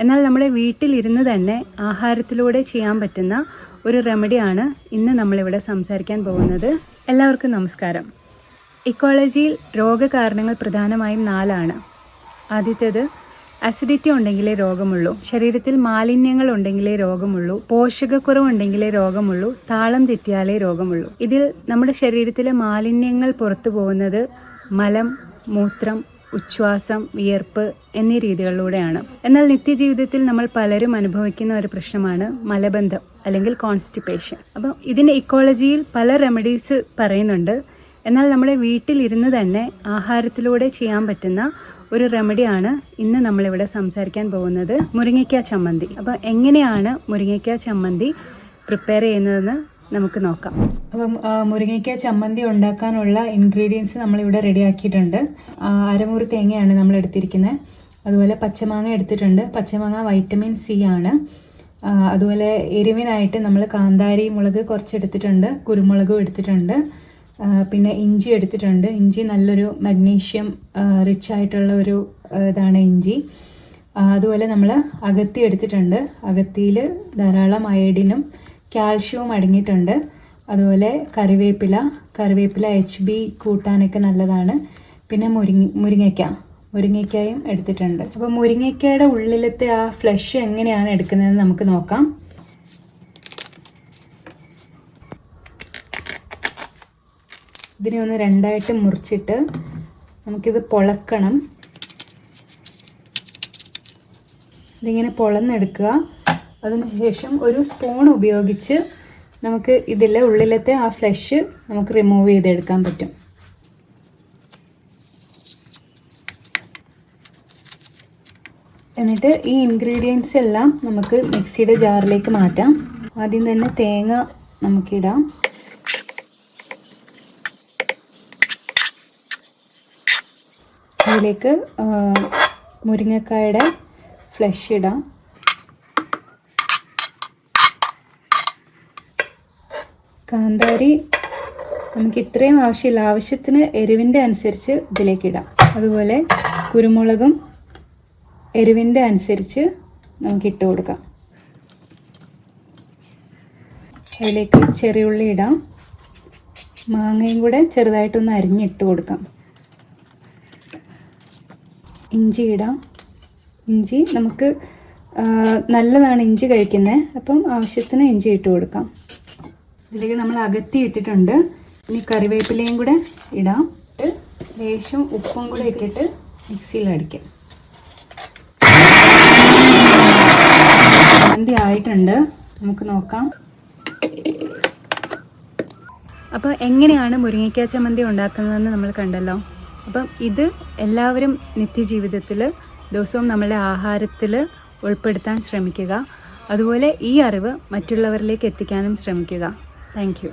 എന്നാൽ നമ്മുടെ വീട്ടിലിരുന്ന് തന്നെ ആഹാരത്തിലൂടെ ചെയ്യാൻ പറ്റുന്ന ഒരു റെമഡിയാണ് ഇന്ന് നമ്മളിവിടെ സംസാരിക്കാൻ പോകുന്നത്. എല്ലാവർക്കും നമസ്കാരം. ഇക്കോളജിയിൽ രോഗകാരണങ്ങൾ പ്രധാനമായും നാലാണ്. ആദ്യത്തേത് അസിഡിറ്റി ഉണ്ടെങ്കിലേ രോഗമുള്ളൂ. ശരീരത്തിൽ മാലിന്യങ്ങൾ ഉണ്ടെങ്കിലേ രോഗമുള്ളൂ. പോഷകക്കുറവുണ്ടെങ്കിലേ രോഗമുള്ളൂ. താളം തെറ്റിയാലേ രോഗമുള്ളൂ. ഇതിൽ നമ്മുടെ ശരീരത്തിലെ മാലിന്യങ്ങൾ പുറത്തു പോകുന്നത് മലം മൂത്രം ഉച്ഛ്വാസം വിയർപ്പ് എന്നീ രീതികളിലൂടെയാണ്. എന്നാൽ നിത്യജീവിതത്തിൽ നമ്മൾ പലരും അനുഭവിക്കുന്ന ഒരു പ്രശ്നമാണ് മലബന്ധം അല്ലെങ്കിൽ കോൺസ്റ്റിപ്പേഷൻ അപ്പം ഇതിന്റെ ഇക്കോളജിയിൽ പല റെമഡീസ് പറയുന്നുണ്ട്. എന്നാൽ നമ്മുടെ വീട്ടിലിരുന്ന് തന്നെ ആഹാരത്തിലൂടെ ചെയ്യാൻ പറ്റുന്ന ഒരു റെമഡിയാണ് ഇന്ന് നമ്മളിവിടെ സംസാരിക്കാൻ പോകുന്നത് മുരിങ്ങയ്ക്ക ചമ്മന്തി. അപ്പോൾ എങ്ങനെയാണ് മുരിങ്ങയ്ക്ക ചമ്മന്തി പ്രിപ്പയർ ചെയ്യുന്നതെന്ന് നമുക്ക് നോക്കാം. അപ്പം മുരിങ്ങയ്ക്ക ചമ്മന്തി ഉണ്ടാക്കാനുള്ള ഇൻഗ്രീഡിയൻസ് നമ്മളിവിടെ റെഡിയാക്കിയിട്ടുണ്ട് അരമുറി തേങ്ങയാണ് നമ്മൾ എടുത്തിരിക്കുന്നത് അതുപോലെ പച്ചമാങ്ങ എടുത്തിട്ടുണ്ട്. പച്ചമാങ്ങ വൈറ്റമിൻ സി ആണ്. അതുപോലെ എരിവിനായിട്ട് നമ്മൾ കാന്താരി മുളക് കുറച്ച് എടുത്തിട്ടുണ്ട് കുരുമുളകും എടുത്തിട്ടുണ്ട്. പിന്നെ ഇഞ്ചി എടുത്തിട്ടുണ്ട്. ഇഞ്ചി നല്ലൊരു മഗ്നീഷ്യം റിച്ച് ആയിട്ടുള്ള ഒരു ഇതാണ് ഇഞ്ചി. അതുപോലെ നമ്മൾ അകത്തി എടുത്തിട്ടുണ്ട്. അകത്തിയിൽ ധാരാളം അയഡിനും കാൽഷ്യവും അടങ്ങിയിട്ടുണ്ട്. അതുപോലെ കറിവേപ്പില കറിവേപ്പില എച്ച് ബി കൂട്ടാനൊക്കെ നല്ലതാണ്. പിന്നെ മുരിങ്ങ മുരിങ്ങയ്ക്ക. മുരിങ്ങയ്ക്കായും എടുത്തിട്ടുണ്ട്. അപ്പോൾ മുരിങ്ങയ്ക്കയുടെ ഉള്ളിലത്തെ ആ ഫ്ലഷ് എങ്ങനെയാണ് എടുക്കുന്നതെന്ന് നമുക്ക് നോക്കാം. ഇതിനെ ഒന്ന് രണ്ടായിട്ട് മുറിച്ചിട്ട് നമുക്കിത് പൊളക്കണം. ഇതിങ്ങനെ പൊളന്നെടുക്കുക. അതിനുശേഷം ഒരു സ്പൂൺ ഉപയോഗിച്ച് നമുക്ക് ഇതിലെ ഉള്ളിലത്തെ ആ ഫ്ലഷ് നമുക്ക് റിമൂവ് ചെയ്തെടുക്കാൻ പറ്റും. എന്നിട്ട് ഈ ഇൻഗ്രീഡിയൻസ് എല്ലാം നമുക്ക് മിക്സിയുടെ ജാറിലേക്ക് മാറ്റാം. ആദ്യം തന്നെ തേങ്ങ നമുക്കിടാം. അതിലേക്ക് മുരിങ്ങക്കായുടെ ഫ്ലഷ് ഇടാം. കാന്താരി നമുക്ക് ഇത്രയും ആവശ്യമില്ല. ആവശ്യത്തിന് എരിവിന്റെ അനുസരിച്ച് ഇതിലേക്ക് ഇടാം. അതുപോലെ കുരുമുളകും എരിവിന്റെ അനുസരിച്ച് നമുക്ക് ഇട്ട് കൊടുക്കാം. അതിലേക്ക് ചെറിയുള്ളി ഇടാം. മാങ്ങയും കൂടെ ചെറുതായിട്ടൊന്ന് അരിഞ്ഞിട്ട് കൊടുക്കാം. ഇഞ്ചി ഇടാം. ഇഞ്ചി നമുക്ക് നല്ലതാണ് ഇഞ്ചി കഴിക്കുന്നത്. അപ്പം ആവശ്യത്തിന് ഇഞ്ചി ഇട്ട് കൊടുക്കാം. ഇതിലേക്ക് നമ്മൾ അകത്തി ഇട്ടിട്ടുണ്ട്. ഇനി കറിവേപ്പിലയും കൂടെ ഇടാം. ലേശം ഉപ്പും കൂടെ ഇട്ടിട്ട് മിക്സിയിൽ അടിക്കാം. ചമ്മന്തി ആയിട്ടുണ്ട്. നമുക്ക് നോക്കാം. അപ്പോൾ എങ്ങനെയാണ് മുരിങ്ങയ്ക്ക ചമ്മന്തി ഉണ്ടാക്കുന്നതെന്ന് നമ്മൾ കണ്ടല്ലോ. അപ്പം ഇത് എല്ലാവരും നിത്യജീവിതത്തിൽ ദിവസവും നമ്മളുടെ ആഹാരത്തിൽ ഉൾപ്പെടുത്താൻ ശ്രമിക്കുക. അതുപോലെ ഈ അറിവ് മറ്റുള്ളവരിലേക്ക് എത്തിക്കാനും ശ്രമിക്കുക. താങ്ക്